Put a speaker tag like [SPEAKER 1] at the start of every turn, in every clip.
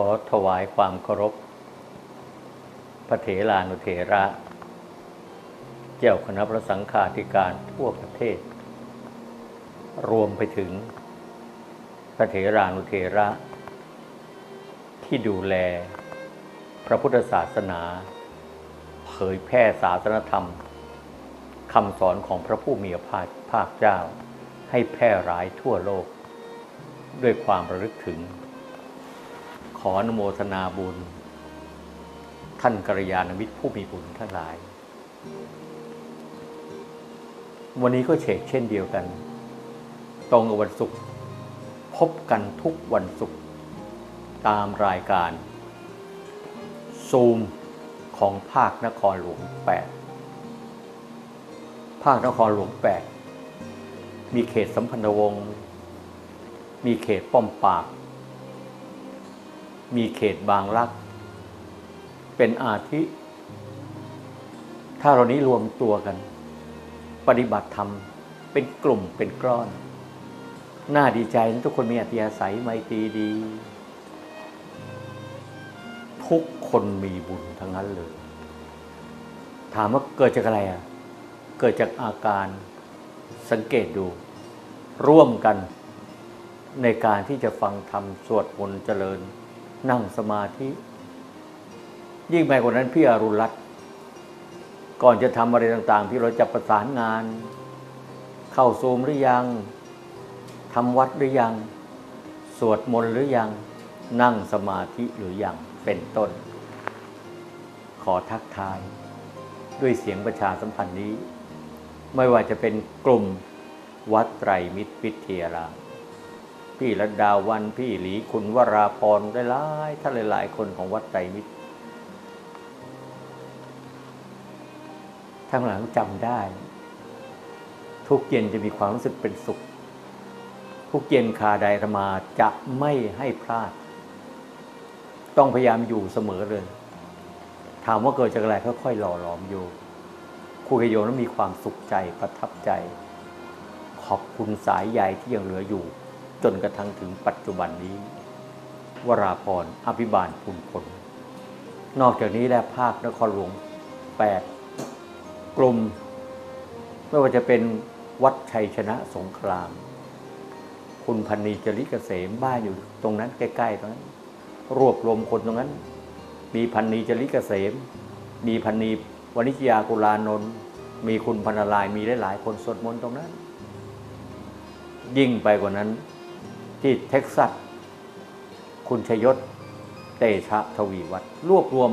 [SPEAKER 1] อถวายความเคารพ พระเถรานุเถระ เจ้าคณะพระสังฆาธิการทั่วประเทศ รวมไปถึง พระเถรานุเถระ ที่ดูแล พระพุทธศาสนา เผยแพร่ศาสนธรรมคำสอนของพระผู้มีพระภาคภาคเจ้า ให้แพร่หลายทั่วโลก ด้วยความระลึกถึง ขออนุโมทนาบุญ ท่านกัลยาณมิตรผู้มีบุญทั้งหลาย วันนี้ก็เชกเช่นเดียวกัน ตรงกับวันศุกร์พบกันทุกวันศุกร์ตามรายการ ซูมของภาคนครหลวง 8 ภาคนครหลวง 8 มีเขตสัมพันธวงศ์มีเขตป้อมปาก มีเขตบางรัก เป็นอาทิ ถ้าเรานี้รวมตัวกัน ปฏิบัติธรรม เป็นกลุ่มเป็นกล้อน น่าดีใจนะทุกคนมีอัธยาศัยไมตรีดี ทุกคนมีบุญทั้งนั้นเลย ถามว่าเกิดจากอะไรอะ เกิดจากอาการสังเกตดู ร่วมกันในการที่จะฟังธรรมสวดมนต์เจริญ นั่งสมาธิ ยิ่งไปกว่านั้นพี่อรุณรัตน์ก่อนจะทำอะไรต่างๆที่เราจะประสานงาน เข้าซูมหรือยังทำวัดหรือยัง สวดมนต์หรือยัง นั่งสมาธิหรือยังเป็นต้น ขอทักทาย ด้วยเสียงประชาสัมพันธ์นี้ ไม่ว่าจะเป็นกลุ่มวัดไตรมิตรวิทยาราม พี่ระดาวันพี่หลีคุณวราพรหลายๆท่านหลาย ๆ คนของวัดไตรมิตรทั้งหลังจำได้ ทุกเย็นจะมีความรู้สึกเป็นสุข ทุกเย็นคาใดอาตมาจะไม่ให้พลาด ต้องพยายามอยู่เสมอเลย ถามว่าเกิดจากอะไรค่อยๆหล่อหลอมโยมครูกบโยนั้นมีความสุขใจประทับใจ ขอบคุณสายใยที่ยังเหลืออยู่ นกระทั่งถึงปัจจุบันนี้ วราพรอภิบาลพุนพลนอกจากนี้และภาคนครหลวง 8 กลุ่ม ไม่ว่าจะเป็นวัดชัยชนะสงคราม คุณพันนีจริกเกษมบ้านอยู่ตรงนั้นใกล้ๆตรงนั้น รวบรวมคนตรงนั้น มีพันนีจริกเกษม มีพันนีวณิชยากุลานนท์มีคุณพันลายมีหลายๆคนสวดมนต์ตรงนั้น ยิ่งไปกว่านั้น ที่เท็กซัส คุณชยศ เตชะทวีวัฒน์รวบรวม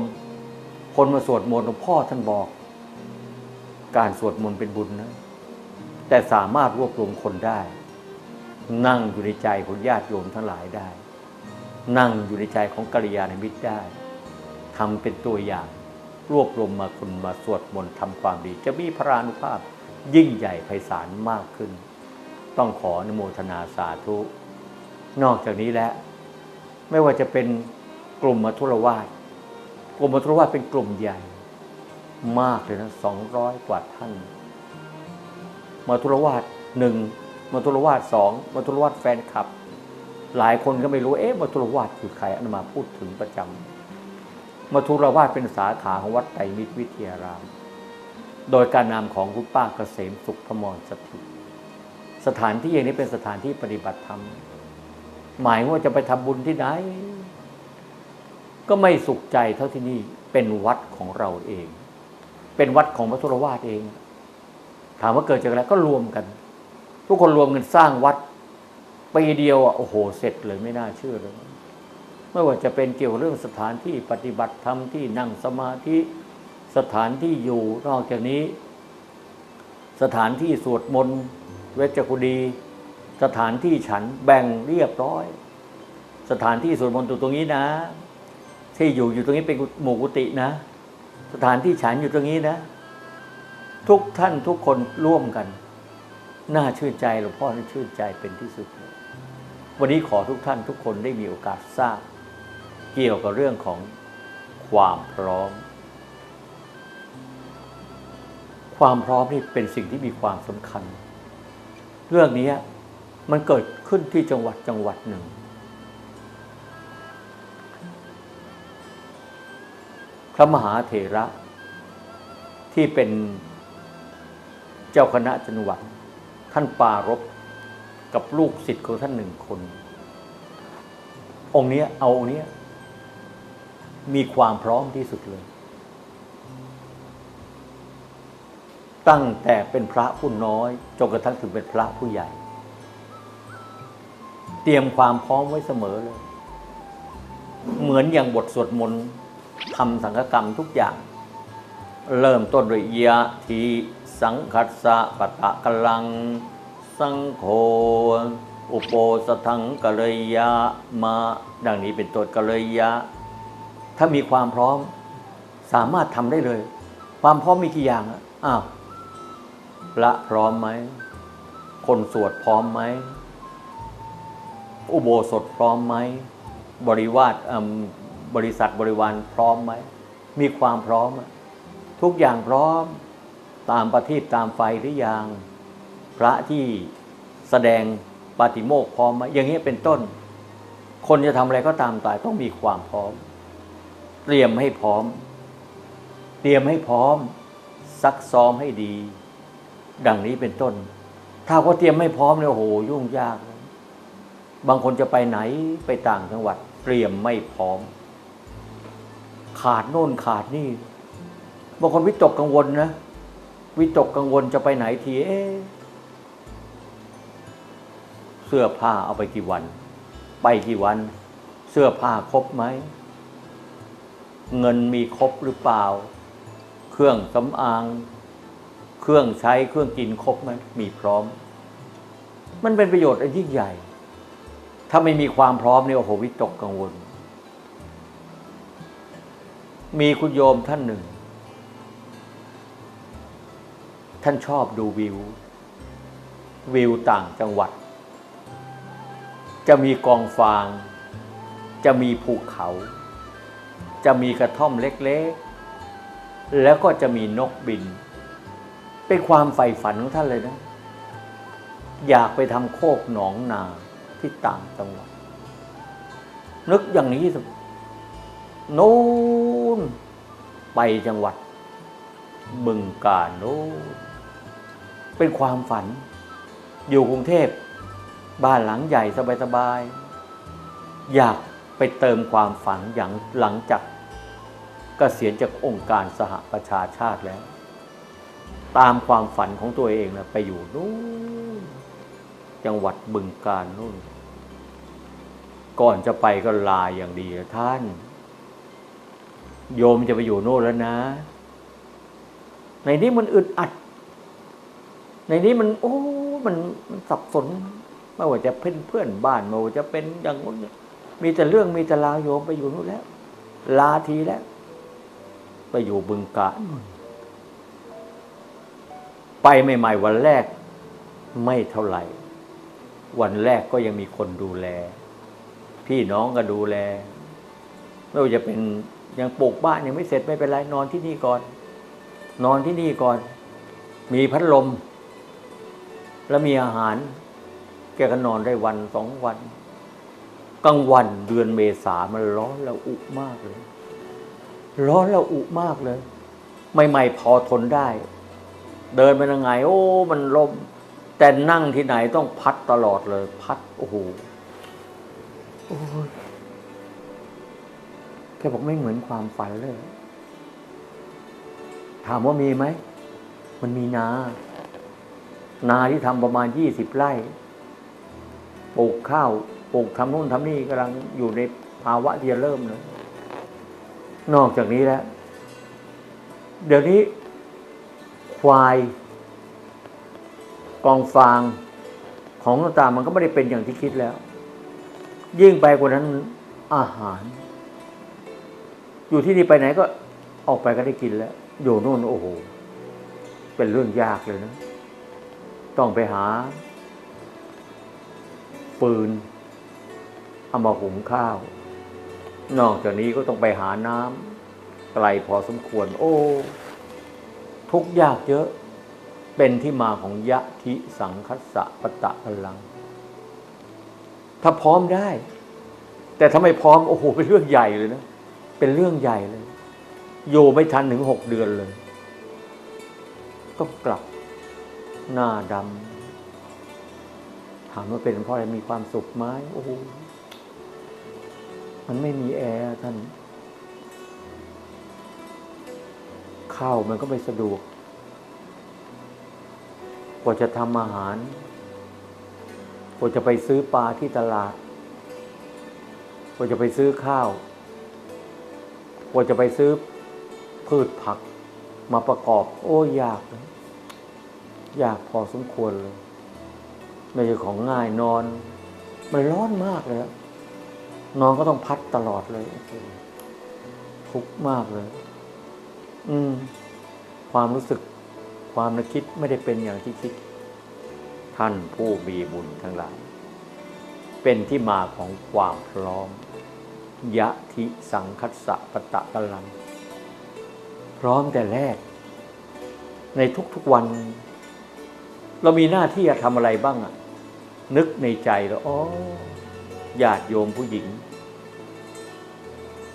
[SPEAKER 1] คนมาสวดมนต์หลวงพ่อท่านบอก การสวดมนต์เป็นบุญนะ แต่สามารถรวบรวมคนได้ นั่งอยู่ในใจของญาติโยมทั้งหลายได้ นั่งอยู่ในใจของกัลยาณมิตรได้ทำเป็นตัวอย่างรวบรวมมาคนมาสวดมนต์ทำความดี จะมีพระานุภาพยิ่งใหญ่ไพศาลมากขึ้น ต้องขออนุโมทนาสาธุ นอกจากนี้แล้ว ไม่ว่าจะเป็นกลุ่มมัทุรวาสกลุ่มมัทุรวาสเป็นกลุ่มใหญ่ มากเลยนะสองร้อยกว่าท่านมัทุรวาสหนึ่งมัทุรวาสสองมัทุรวาสแฟนคลับ หลายคนก็ไม่รู้เอ๊ะมัทุรวาสคือใครอนุมาพูดถึงประจำมัทุรวาสเป็นสาขาของวัดไตรมิตรวิทยาราม โดยการนำของคุณป้าเกษมสุขพมรสถิตสถานที่อย่างนี้เป็นสถานที่ปฏิบัติธรรม หมายว่าจะไปทำบุญที่ไหน ก็ไม่สุขใจเท่าที่นี่เป็นวัดของเราเอง เป็นวัดของพระธุรวาสเอง ถามว่าเกิดจากอะไรก็รวมกัน ทุกคนรวมกันสร้างวัดปีเดียวอะโอ้โห เสร็จเลยไม่น่าเชื่อเลยไม่ว่าจะเป็นเกี่ยวเรื่องสถานที่ปฏิบัติธรรมที่นั่งสมาธิสถานที่อยู่นอกจากนี้ สถานที่สวดมนต์เวชกุดี สถานที่ฉันแบ่งเรียบร้อย สถานที่สวดมนต์อยู่ตรงนี้นะ ที่อยู่อยู่ตรงนี้เป็นหมู่กุฏินะ สถานที่ฉันอยู่ตรงนี้นะ ทุกท่านทุกคนร่วมกัน น่าชื่นใจหลวงพ่อชื่นใจเป็นที่สุด วันนี้ขอทุกท่านทุกคนได้มีโอกาสทราบ เกี่ยวกับเรื่องของความพร้อม ความพร้อมนี่เป็นสิ่งที่มีความสำคัญ เรื่องนี้ มันเกิดขึ้นที่จังหวัดจังหวัดหนึ่ง พระมหาเถระที่เป็นเจ้าคณะจังหวัด ท่านปารบกับลูกศิษย์ของท่านหนึ่งคน องค์นี้เอาองค์นี้มีความพร้อมที่สุดเลย ตั้งแต่เป็นพระผู้น้อยจนกระทั่งถึงเป็นพระผู้ใหญ่ เตรียมความพร้อมไว้เสมอเลย เหมือนอย่างบทสวดมนต์ทำสังฆกรรมทุกอย่าง เริ่มต้นด้วยยะทีสังคัสสะปะตะกลัง สังโฆอุโปสทังกะเลยยะมา ดังนี้เป็นต้นกะเลยยะ ถ้ามีความพร้อมสามารถทำได้เลย ความพร้อมมีกี่อย่างอะอ้าวพระพร้อมไหม คนสวดพร้อมไหม อุโบสถพร้อมไหม บริวารบริษัทบริวารพร้อมไหม มีความพร้อม ทุกอย่างพร้อมตามประทีปตามไฟหรือยัง พระที่แสดงปาฏิโมกข์พร้อมไหมอย่างนี้เป็นต้น คนจะทำอะไรก็ตามแต่ต้องมีความพร้อม เตรียมให้พร้อม เตรียมให้พร้อม ซักซ้อมให้ดี ดังนี้เป็นต้น ถ้าเขาเตรียมไม่พร้อมเนี่ยโอ้โหยุ่งยาก บางคนจะไปไหนไปต่างจังหวัด เตรียมไม่พร้อม ขาดโน่นขาดนี่ บางคนวิตกกังวลนะ วิตกกังวลจะไปไหนทีเอ๊เสื้อผ้าเอาไปกี่วัน ไปกี่วัน เสื้อผ้าครบไหม เงินมีครบหรือเปล่า เครื่องสำอาง เครื่องใช้เครื่องกินครบไหมมีพร้อม มันเป็นประโยชน์อันยิ่งใหญ่ ถ้าไม่มีความพร้อมเนี่ยโอ้โหวิตกกังวล มีคุณโยมท่านหนึ่ง ท่านชอบดูวิว วิวต่างจังหวัด จะมีกองฟาง จะมีภูเขา จะมีกระท่อมเล็กๆ แล้วก็จะมีนกบิน เป็นความใฝ่ฝันของท่านเลยนะ อยากไปทำโคกหนองนา ที่ต่างจังหวัด นึกอย่างนี้สิโน้นไปจังหวัด บึงกาฬโน้นเป็นความฝัน อยู่กรุงเทพ บ้านหลังใหญ่สบายๆ อยากไปเติมความฝันอย่างหลังจากเกษียณจากองค์การสหประชาชาติแล้ว ตามความฝันของตัวเองนะไปอยู่นู้นจังหวัดบึงกาฬนู่น ก่อนจะไปก็ลาอย่างดีท่าน โยมจะไปอยู่โน่นแล้วนะ ในนี้มันอึดอัด ในนี้มัน โอ้ มันมันสับสนไม่ว่าจะเป็นเพื่อนบ้านไม่ว่าจะเป็นอย่างนู้นมีแต่เรื่องมีแต่ราโยมไปอยู่นู่นแล้ว ลาทีแล้ว ไปอยู่บึงกาฬนู่นไปใหม่ๆวันแรกไม่เท่าไหร่ วันแรกก็ยังมีคนดูแล พี่น้องก็ดูแล ไม่ว่าจะเป็นยังปลูกบ้านยังไม่เสร็จไม่เป็นไรนอนที่นี่ก่อน นอนที่นี่ก่อน มีพัดลม แล้วมีอาหาร แกก็นอนได้วันสองวันกลางวันเดือนเมษามันร้อนแล้วอุมากเลย ร้อนแล้วอุมากเลย ใหม่ๆพอทนได้ เดินไปยังไง โอ้ มันลมแต่นั่งที่ไหนต้องพัดตลอดเลย พัดโอ้โห โอ้ยแกบอกไม่เหมือนความฝันเลย ถามว่ามีไหม มันมีนา นาที่ทำประมาณยี่สิบไร่ ปลูกข้าว ปลูกทำนู่นทำนี่กำลังอยู่ในภาวะที่จะเริ่มเลย นอกจากนี้แล้ว เดี๋ยวนี้ควายกองฟางของต่างๆมันก็ไม่ได้เป็นอย่างที่คิดแล้ว ยิ่งไปกว่านั้นอาหาร อยู่ที่นี่ไปไหนก็ออกไปก็ได้กินแล้ว อยู่โน่นโอ้โห เป็นเรื่องยากเลยนะ ต้องไปหา ปืนเอามาหุงข้าว นอกจากนี้ก็ต้องไปหาน้ำไกลพอสมควร โอ้ ทุกยากเยอะ เป็นที่มาของยะทิสังคัสสะปะตะพลัง ถ้าพร้อมได้ แต่ถ้าไมพร้อมโอ้โหเป็นเรื่องใหญ่เลยนะเป็นเรื่องใหญ่เลยอยู่ไม่ทันถึงหกเดือนเลยต้องกลับหน้าดำถามว่าเป็นเพราะอะไรมีความสุขไหมโอ้โหมันไม่มีแอร์ท่านข้าวมันก็ไม่สะดวก กว่าจะทำอาหาร กว่าจะไปซื้อปลาที่ตลาดกว่าจะไปซื้อข้าวกว่าจะไปซื้อพืชผักมาประกอบ โอ้ยากเลยากพอสมควรเลยไม่ใช่ของง่ายนอน มันร้อนมากเลยนอนก็ต้องพัดตลอดเลยทุกข์มากเลย อืม ความรู้สึกความนึกคิดไม่ได้เป็นอย่างที่คิด ท่านผู้มีบุญทั้งหลาย เป็นที่มาของความพร้อม ยะทิสังคัสสะปะตะกลัง พร้อมแต่แรก ในทุกๆวัน เรามีหน้าที่จะทำอะไรบ้างอะนึกในใจแล้วอ๋อญาติโยมผู้หญิง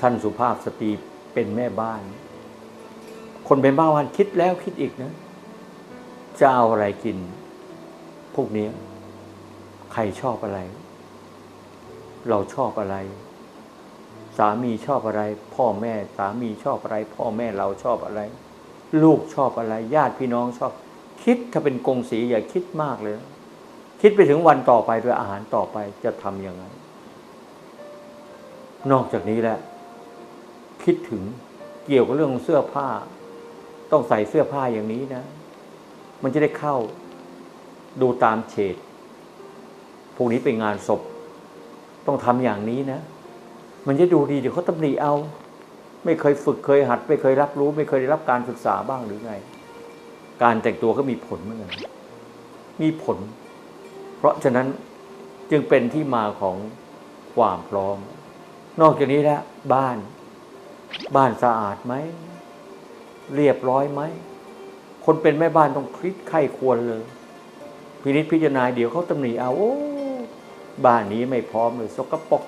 [SPEAKER 1] ท่านสุภาพสตรีเป็นแม่บ้าน คนเป็นบ้านคิดแล้วคิดอีกนะจะเอาอะไรกิน วกนี้ ใครชอบอะไร เราชอบอะไร สามีชอบอะไร พ่อแม่สามีชอบอะไร พ่อแม่เราชอบอะไร ลูกชอบอะไร ญาติพี่น้องชอบ คิดถ้าเป็นกงสีอย่าคิดมากเลย คิดไปถึงวันต่อไปด้วยอาหารต่อไปจะทำยังไง นอกจากนี้แหละ คิดถึงเกี่ยวกับเรื่องของเสื้อผ้า ต้องใส่เสื้อผ้าอย่างนี้นะ มันจะได้เข้า ดูตามเฉดพวกนี้เป็นงานศพ ต้องทำอย่างนี้นะ มันจะดูดีเดี๋ยวเขาตำหนิเอา ไม่เคยฝึกเคยหัด ไม่เคยรับรู้ ไม่เคยได้รับการศึกษาบ้างหรือไง การแต่งตัวก็มีผลเหมือนกันมีผล เพราะฉะนั้นจึงเป็นที่มาของความพร้อม นอกจากนี้แล้วบ้าน บ้านสะอาดไหม เรียบร้อยไหม คนเป็นแม่บ้านต้องคิดไข้ควรเลย พินิจพิจารณาเดี๋ยวเขาตำหนิเอาโอ้บ้านนี้ไม่พร้อมเลยสกปรก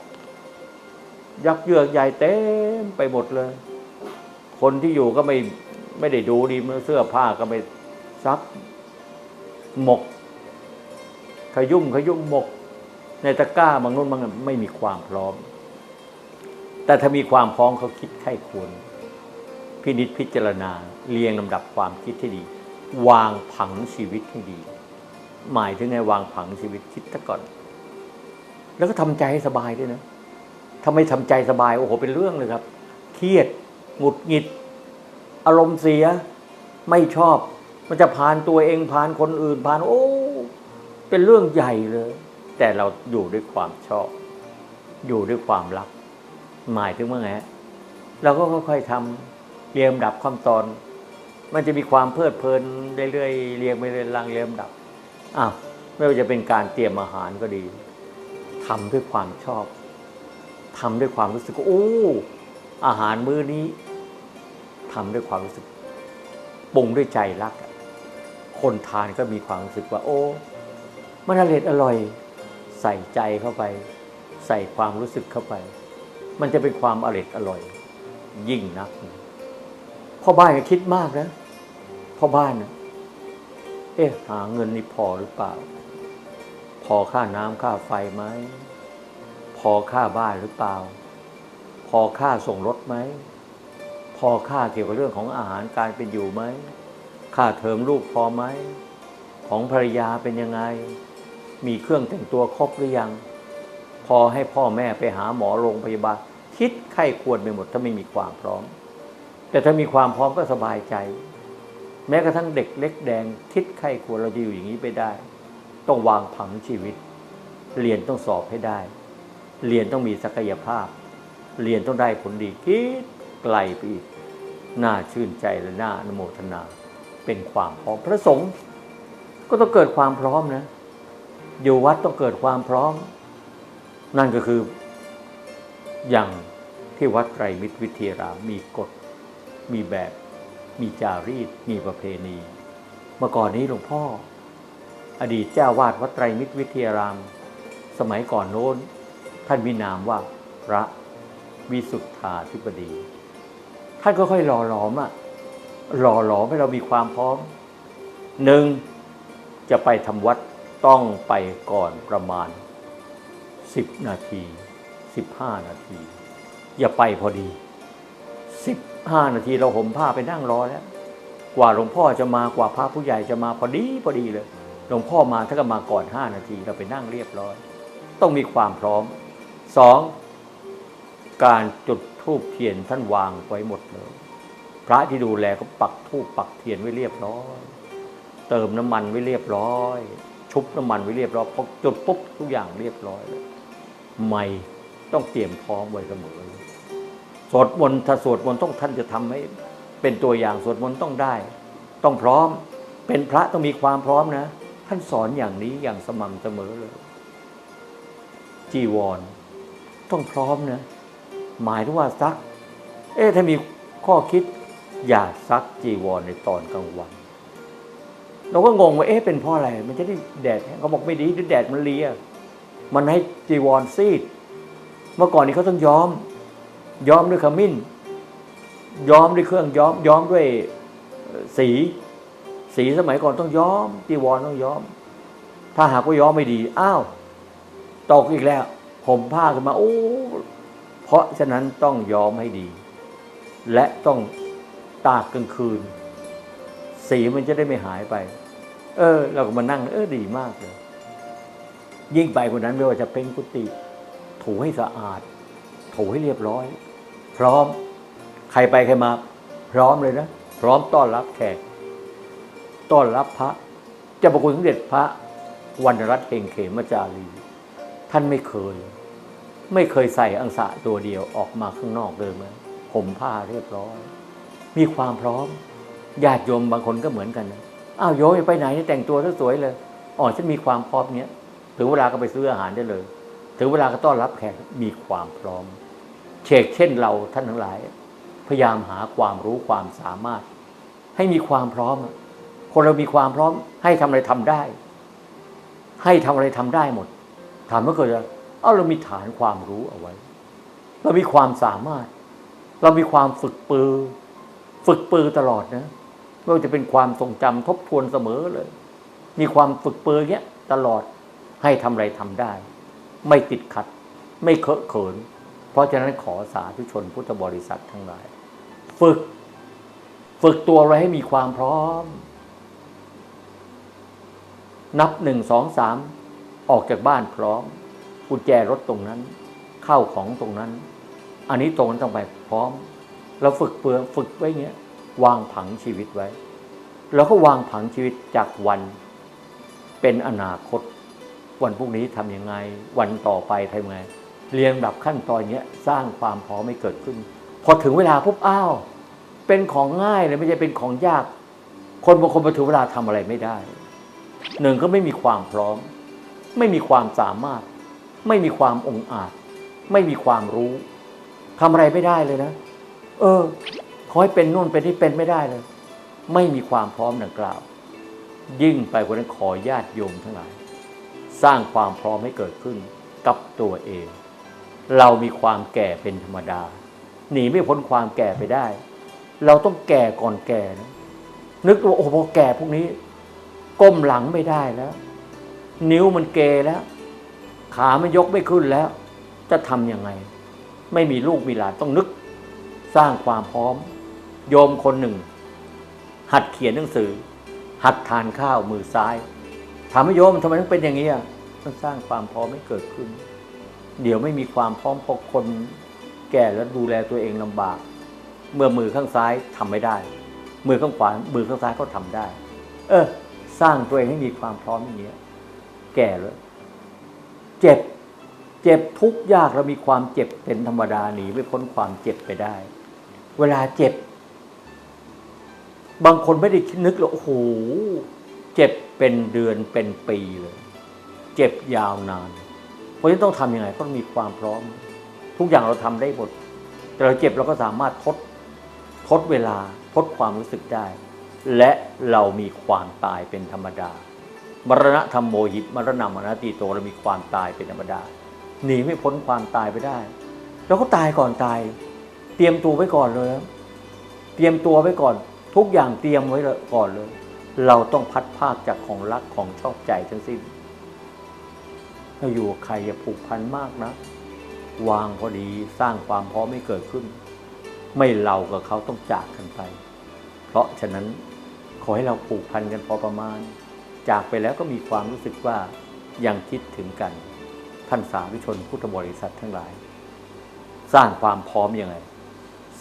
[SPEAKER 1] ยักเยือกใหญ่เต็มไปหมดเลย คนที่อยู่ก็ไม่ไม่ได้ดูดีเสื้อผ้าก็ไม่ซักหมก ขยุ่มขยุ่มหมก ในตะกร้าบางนู้นบางนั้นไม่มีความพร้อม แต่ถ้ามีความพร้อมเขาคิดไข้ควรพินิจพิจารณาเรียงลำดับความคิดให้ดี วางผังชีวิตให้ดี หมายถึงไงวางผังชีวิตคิดซะก่อน แล้วก็ทำใจให้สบายด้วยนะถ้าไม่ทำใจสบายโอ้โหเป็นเรื่องเลยครับ เครียดหงุดหงิด อารมณ์เสียไม่ชอบ มันจะผ่านตัวเองผ่านคนอื่นผ่านโอ้เป็นเรื่องใหญ่เลย แต่เราอยู่ด้วยความชอบ อยู่ด้วยความรัก หมายถึงว่าไงเราก็ค่อยๆทำเรียงดับขั้นตอน มันจะมีความเพลิดเพลินเรื่อยๆเรียงไปเรื่อยๆลังเรียงดับ อ้าวไม่ว่าจะเป็นการเตรียมอาหารก็ดีทำด้วยความชอบทำด้วยความรู้สึกว่าโอ้อาหารมื้อนี้ทำด้วยความรู้สึกปรุงด้วยใจรัก คนทานก็มีความรู้สึกว่า โอ้มันอร่อยอร่อย ใส่ใจเข้าไป ใส่ความรู้สึกเข้าไป มันจะเป็นความอร่อยอร่อย ยิ่งนักพ่อบ้านก็คิดมากนะพ่อบ้านนะ เอ๊ะหาเงินนี่พอหรือเปล่า พอค่าน้ำค่าไฟไหม พอค่าบ้านหรือเปล่า พอค่าส่งรถไหม พอค่าเกี่ยวกับเรื่องของอาหารการเป็นอยู่ไหม ค่าเทอมลูกพอไหม ของภรรยาเป็นยังไง มีเครื่องแต่งตัวครบหรือยัง พอให้พ่อแม่ไปหาหมอโรงพยาบาล คิดไข้ควรไปหมดถ้าไม่มีความพร้อม แต่ถ้ามีความพร้อมก็สบายใจ แม้กระทั่งเด็กเล็กแดงคิดไข้ควรเราจะอยู่อย่างนี้ไปได้ ต้องวางผังชีวิต เรียนต้องสอบให้ได้ เรียนต้องมีศักยภาพ เรียนต้องได้ผลดีคิดไกลไปอีกน่าชื่นใจและน่าอนุโมทนา เป็นความพร้อมพระสงฆ์ก็ต้องเกิดความพร้อมนะ อยู่วัดต้องเกิดความพร้อม นั่นก็คือ อย่างที่วัดไตรมิตรวิทยารามมีกฎมีแบบ มีจารีตมีประเพณี เมื่อก่อนนี้หลวงพ่อ อดีตเจ้าวาดวัดไตรมิตรวิทยาราม สมัยก่อนโน้น ท่านมีนามว่าพระวิสุทธาธิบดี ท่านก็ค่อยหล่อหลอมอะหล่อหลอมให้เรามีความพร้อมหนึ่งจะไปทำวัดต้องไปก่อนประมาณสิบนาทีสิบห้านาที อย่าไปพอดีสิบ ห้านาทีเราห่มผ้าไปนั่งรอแล้ว กว่าหลวงพ่อจะมากว่าพระผู้ใหญ่จะมาพอดีพอดีเลย หลวงพ่อมาถ้าก็มาก่อนห้านาทีเราไปนั่งเรียบร้อย ต้องมีความพร้อมสองการจุดธูปเทียนท่านวางไว้หมดเลย พระที่ดูแลก็ปักธูปปักเทียนไว้เรียบร้อย เติมน้ำมันไว้เรียบร้อย ชุบน้ำมันไว้เรียบร้อยพอจุดปุ๊บทุกอย่างเรียบร้อยเลยไม่ต้องเตรียมพร้อมไว้เสมอ สวดมนต์ถ้าสวดมนต์ต้องท่านจะทำให้เป็นตัวอย่างสวดมนต์ต้องได้ ต้องพร้อมเป็นพระต้องมีความพร้อมนะ ท่านสอนอย่างนี้อย่างสม่ำเสมอเลย จีวร ต้องพร้อมนะ หมายถึงว่าซัก เอ๊ะถ้ามีข้อคิด อย่าซักจีวรในตอนกลางวันเราก็งงว่าเอ๊ะเป็นเพราะอะไร มันจะได้แดดเขาบอกไม่ดีที่แดดมันเลียมันให้จีวรซีด เมื่อก่อนนี้เขาต้องย้อม ย้อมด้วยขมิ้น ย้อมด้วยเครื่องย้อม ย้อมด้วยสี สีสมัยก่อนต้องย้อมจีวรต้องย้อม ถ้าหากว่าย้อมไม่ดี อ้าว ตกอีกแล้ว ผมผ้าขึ้นมาโอ้เพราะฉะนั้นต้องย้อมให้ดี และต้องตากกลางคืน สีมันจะได้ไม่หายไป เออ เราก็มานั่ง เออดีมากเลย ยิ่งไปกว่านั้นไม่ว่าจะเป็นกุฏิถูให้สะอาด ถูให้เรียบร้อย ร้อม ใครไปใครมา พร้อมเลยนะ พร้อมต้อนรับแขก ต้อนรับพระเจะประคุณสมเด็จพระวรรณรัตน์เฮงเขมจารี ท่านไม่เคย ไม่เคยใส่อังสะตัวเดียวออกมาข้างนอกเลยมั้ยผมผ้าเรียบร้อย มีความพร้อมญาติโยมบางคนก็เหมือนกันนะอ้าวโยมไปไหนเนี่ยแต่งตัวซะสวยเลยอ๋อฉันมีความพร้อมเนี้ยถึงเวลาก็ไปซื้ออาหารได้เลย ถึงเวลาก็ต้อนรับแขกมีความพร้อม เชกเช่นเราท่านทั้งหลาย พยายามหาความรู้ความสามารถ ให้มีความพร้อม คนเรามีความพร้อม ให้ทำอะไรทำได้ ให้ทำอะไรทำได้หมด ถามว่าเกิดอะไรเอ้าเรามีฐานความรู้เอาไว้ เรามีความสามารถ เรามีความฝึกปือ ฝึกปือตลอดนะไม่ว่าจะเป็นความทรงจำทบทวนเสมอเลย มีความฝึกปือเงี้ยตลอดให้ทำอะไรทำได้ ไม่ติดขัด ไม่เคอะเขิน เพราะฉะนั้นขอสาธุชนพุทธบริษัททั้งหลาย ฝึก ฝึกตัวไว้ให้มีความพร้อม นับหนึ่งสองสามออกจากบ้านพร้อม กุญแจรถตรงนั้น เข้าของตรงนั้น อันนี้ตรงนั้นต้องไปพร้อมเราฝึกเปลืองฝึกไว้เงี้ย วางผังชีวิตไว้ แล้วก็วางผังชีวิตจากวันเป็นอนาคต วันพรุ่งนี้ทำยังไง วันต่อไปทำยังไง เรียงแบบขั้นตอนเนี้ยสร้างความพร้อมให้เกิดขึ้น พอถึงเวลาปุ๊บอ้าว เป็นของง่ายเลยไม่ใช่เป็นของยาก คนบางคนพอถึงเวลาทำอะไรไม่ได้หนึ่งก็ไม่มีความพร้อม ไม่มีความสามารถ ไม่มีความองอาจ ไม่มีความรู้ทำอะไรไม่ได้เลยนะ เออขอให้เป็นนู่นเป็นนี่เป็นไม่ได้เลย ไม่มีความพร้อมดังกล่าว ยิ่งไปกว่านั้นขอญาติโยมทั้งหลาย สร้างความพร้อมให้เกิดขึ้นกับตัวเอง เรามีความแก่เป็นธรรมดา หนีไม่พ้นความแก่ไปได้ เราต้องแก่ก่อนแก่นะนึกว่าโอ้โหพอแก่พวกนี้ ก้มหลังไม่ได้แล้ว นิ้วมันเกแล้ว ขามันยกไม่ขึ้นแล้ว จะทำยังไง ไม่มีลูกมีหลานต้องนึก สร้างความพร้อม โยมคนหนึ่ง หัดเขียนหนังสือ หัดทานข้าวมือซ้ายถามว่าโยมทำไมต้องเป็นอย่างนี้ต้องสร้างความพร้อมให้เกิดขึ้น เดี๋ยวไม่มีความพร้อมพอคนแก่แล้วดูแลตัวเองลำบาก เมื่อมือข้างซ้ายทำไม่ได้ มือข้างขวามือข้างซ้ายก็ทำได้ เออ สร้างตัวเองให้มีความพร้อมอย่างนี้ยแก่แล้วเจ็บ เจ็บทุกยากเรามีความเจ็บเป็นธรรมดาหนีไม่พ้นความเจ็บไปได้ เวลาเจ็บ บางคนไม่ได้คิดนึกหรอกโอ้โหเจ็บเป็นเดือนเป็นปีเลย เจ็บยาวนาน เพราะฉะนั้นต้องทำยังไงต้องมีความพร้อม ทุกอย่างเราทำได้หมด แต่เราเจ็บเราก็สามารถทดทดเวลาทดความรู้สึกได้ และเรามีความตายเป็นธรรมดามรณะธรรมโมหิตมรณะมรณะตีโตเรามีความตายเป็นธรรมดาหนีไม่พ้นความตายไปได้เราก็ตายก่อนตาย เตรียมตัวไว้ก่อนเลย เตรียมตัวไว้ก่อน ทุกอย่างเตรียมไว้เลยก่อนเลย เราต้องพัดภาคจากของรักของชอบใจทั้งสิ้น ถ้าอยู่กับใครอย่าผูกพันมากนะ วางพอดีสร้างความพร้อมให้เกิดขึ้น ไม่เรากับเขาต้องจากกันไป เพราะฉะนั้นขอให้เราผูกพันกันพอประมาณ จากไปแล้วก็มีความรู้สึกว่ายังคิดถึงกัน ท่านสาธุชนพุทธบริษัททั้งหลาย สร้างความพร้อมยังไง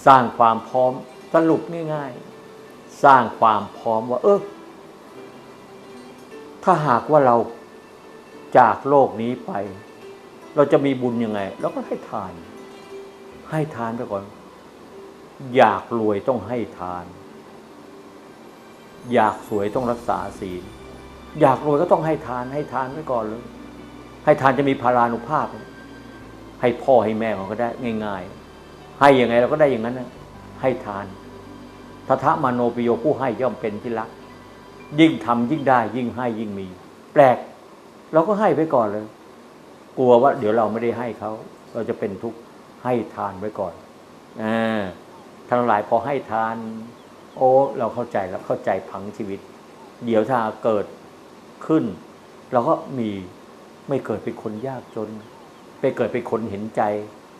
[SPEAKER 1] สร้างความพร้อมสรุปง่ายๆ สร้างความพร้อมว่า เออถ้าหากว่าเรา จากโลกนี้ไป เราจะมีบุญยังไงเราก็ให้ทาน ให้ทานไปก่อน อยากรวยต้องให้ทาน อยากสวยต้องรักษาศีล อยากรวยก็ต้องให้ทาน ให้ทานไว้ก่อนเลย ให้ทานจะมีพารานุภาพ ให้พ่อให้แม่มันก็ได้ง่าย ๆ ให้ยังไงเราก็ได้อย่างนั้นนะให้ทานทัทะมาโนปิโยผู้ให้ย่อมเป็นที่รัก ยิ่งทำยิ่งได้ ยิ่งให้ยิ่งมี แปลก เราก็ให้ไปก่อนเลย กลัวว่าเดี๋ยวเราไม่ได้ให้เขาเราจะเป็นทุกข์ให้ทานไว้ก่อนอ่าทั้งหลายพอให้ทาน โอ้เราเข้าใจแล้วเข้าใจพังชีวิต เดี๋ยวถ้าเกิดขึ้น เราก็มีไม่เกิดเป็นคนยากจนไม่เกิดเป็นคนเห็นใจ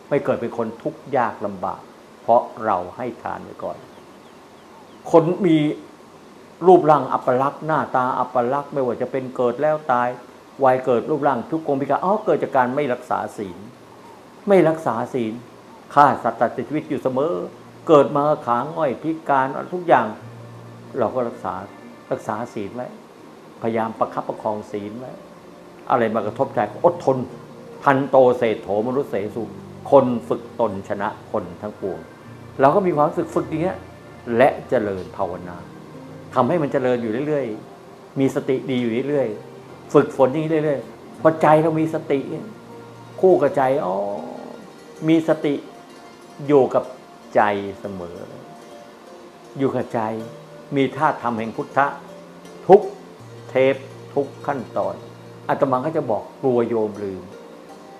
[SPEAKER 1] ไม่เกิดเป็นคนทุกข์ยากลำบาก เพราะเราให้ทานไว้ก่อน คนมีรูปร่างอัปลักษณ์หน้าตาอัปลักษณ์ไม่ว่าจะเป็นเกิดแล้วตาย วัยเกิดรูปร่างทุกโกงพิการอ๋อเกิดจากการไม่รักษาศีล ไม่รักษาศีลฆ่าสัตว์ตัดชีวิตอยู่เสมอ เกิดมาขาง่อยพิการทุกอย่าง เราก็รักษารักษาศีลไว้พยายามประคับประคองศีลไว้อะไรมากระทบใจอดทน พันโตเศษโถมนุษย์เสสุคนฝึกตนชนะคนทั้งปวง เราก็มีความรู้สึกฝึกอย่างเงี้ยและเจริญภาวนาทำให้มันเจริญอยู่เรื่อย ๆ มีสติดีอยู่เรื่อยๆ ฝึกฝนนี้เรื่อยๆพอใจเรามีสติ คู่กับใจอ๋อมีสติอยู่กับใจเสมอ อยู่กับใจ มีท่าทำแห่งพุทธะ ทุกเทปทุกขั้นตอนอาตมาก็จะบอกกลัวโยมลืม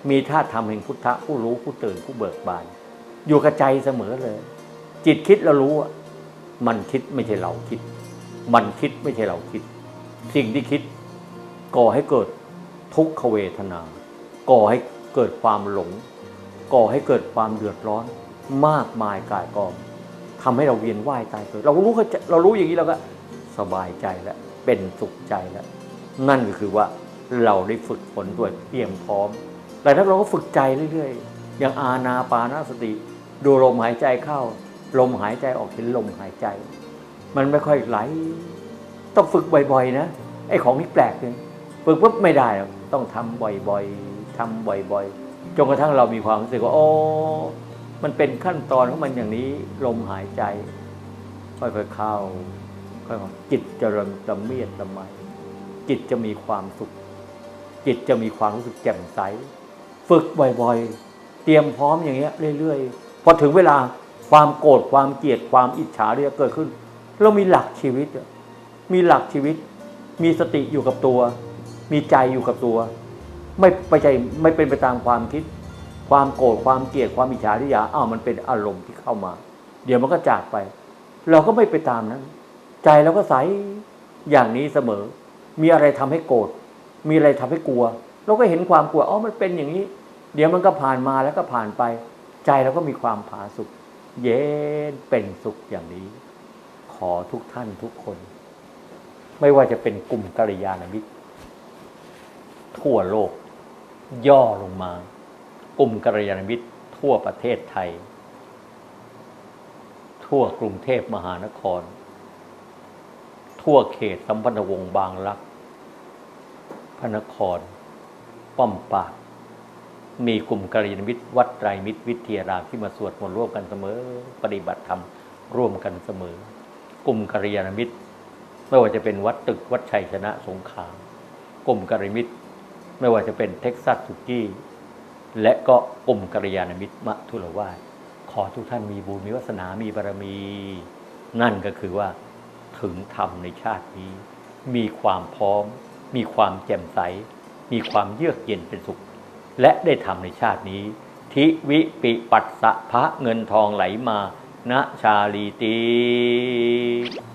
[SPEAKER 1] มีท่าทำแห่งพุทธะผู้รู้ผู้ตื่นผู้เบิกบาน อยู่กับใจเสมอเลย จิตคิดเรารู้อะมันคิดไม่ใช่เราคิด มันคิดไม่ใช่เราคิด สิ่งที่คิด ก่อให้เกิดทุกขเวทนา ก่อให้เกิดความหลง ก่อให้เกิดความเดือดร้อน มากมายกายกองทำให้เราเวียนว่ายตายเกิด เรารู้เรารู้อย่างนี้เราก็สบายใจแล้วเป็นสุขใจแล้ว นั่นก็คือว่าเราได้ฝึกฝนด้วเตรียมพร้อม แต่ถ้าเราก็ฝึกใจเรื่อยๆ อย่างอาณาปานาสติ ดูลมหายใจเข้า ลมหายใจออกเห็นลมหายใจ มันไม่ค่อยไหล ต้องฝึกบ่อยๆนะ ไอ้ของนี้แปลกเลย ฝึกปุ๊บไม่ได้หรอกต้องทำบ่อยๆทำบ่อยๆจนกระทั่งเรามีความรู้สึกว่าโอ้มันเป็นขั้นตอนของมันอย่างนี้ลมหายใจ ค่อยๆเข้าค่อยๆจิตจะริ่มละเมียดละไมจิตจะมีความสุข จิตจะมีความรู้สึกแจ่มใส ฝึกบ่อยๆ เตรียมพร้อมอย่างเงี้ยเรื่อยๆพอถึงเวลาความโกรธความเกลียดความอิจฉาเรียเกิดขึ้น เรามีหลักชีวิต มีหลักชีวิต มีสติอยู่กับตัว มีใจอยู่กับตัว ไม่ไปใจไม่เป็นไปตามความคิด ความโกรธความเกลียดความอิจฉาริยาอ้าวมันเป็นอารมณ์ที่เข้ามา เดี๋ยวมันก็จากไป เราก็ไม่ไปตามนั้น ใจเราก็ใสอย่างนี้เสมอ มีอะไรทำให้โกรธมีอะไรทำให้กลัว เราก็เห็นความกลัวอ๋อมันเป็นอย่างนี้ เดี๋ยวมันก็ผ่านมาแล้วก็ผ่านไป ใจเราก็มีความผาสุกเย็นเป็นสุขอย่างนี้ ขอทุกท่านทุกคน ไม่ว่าจะเป็นกลุ่มกัลยาณมิตร ทั่วโลก ย่อลงมา กลุ่มกัลยาณมิตรทั่วประเทศไทย ทั่วกรุงเทพมหานคร ทั่วเขตสัมพันธวงศ์บางรัก พระนคร ป้อมปรากมีกลุ่มกัลยาณมิตรวัดไตรมิตรวิทยารามที่มาสวดมนต์ร่วมกันเสมอ ปฏิบัติธรรมร่วมกันเสมอ กลุ่มกัลยาณมิตร ไม่ว่าจะเป็นวัดตึกวัดชัยชนะสงขลาม กลุ่มกัลยาณมิตร ไม่ว่าจะเป็นเท็กซัสสุกี้และก็กลุ่มกัลยาณมิตรมัทุลวาขอทุกท่านมีบุญมีวาสนามีบารมี นั่นก็คือว่าถึงธรรมในชาตินี้ มีความพร้อม มีความแจ่มใส มีความเยือกเย็นเป็นสุข และได้ทำในชาตินี้ ทิวิปิปัสสะพระเงินทองไหลมานะชาลีติ